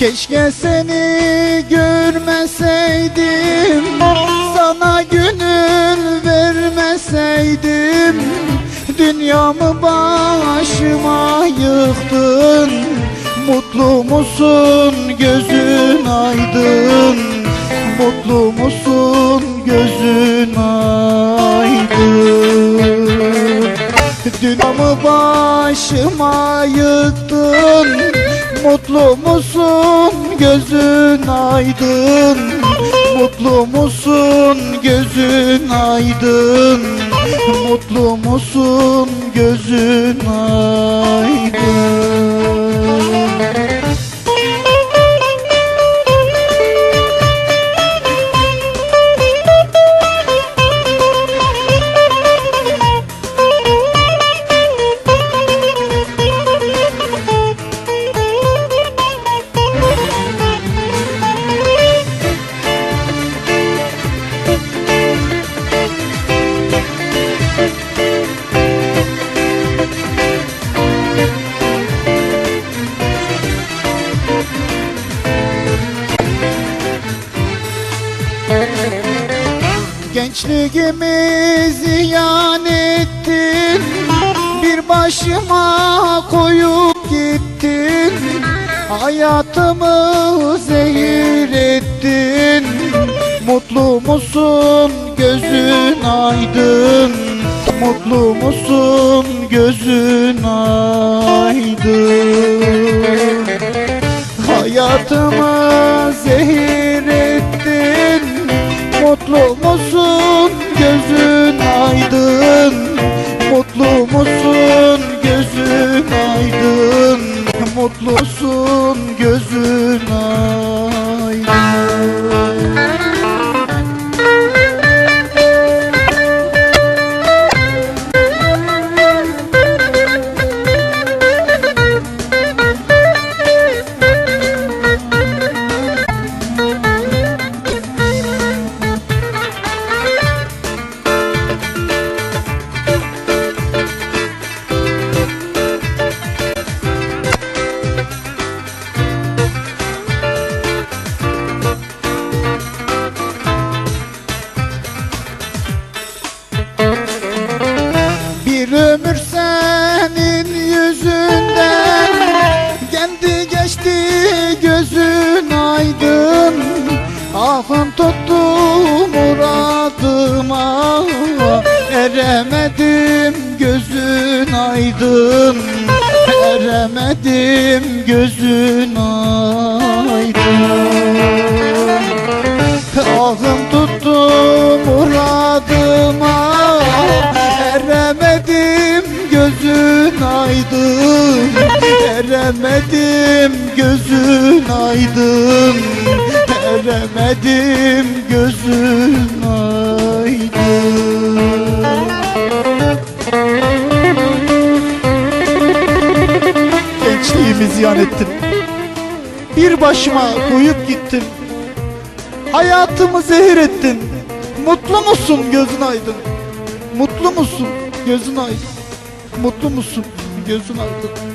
Keşke seni görmeseydim Sana gönül vermeseydim. Dünyamı başıma yıktın Mutlu musun gözün aydın? Mutlu musun gözün aydın? Dünyamı başıma yıktın. Mutlu musun? Gözün aydın. Mutlu musun? Gözün aydın. Mutlu musun? Gözün aydın Gençliğimi ziyan ettin. Bir başıma koyup gittin. Hayatımı zehir ettin. Mutlu musun? Gözün aydın. Mutlu musun? Gözün aydın 啰嗦 Ahım tuttu muradıma. Eremedim gözün aydın. Eremedim gözün aydın. Ahım tuttu muradıma. Eremedim gözün aydın. Eremedim gözün aydın Eremedim gözün aydın Gençliğimi ziyan ettin Bir başıma koyup gittin Hayatımı zehir ettin. Mutlu musun gözün aydın? Mutlu musun gözün aydın? Mutlu musun gözün aydın?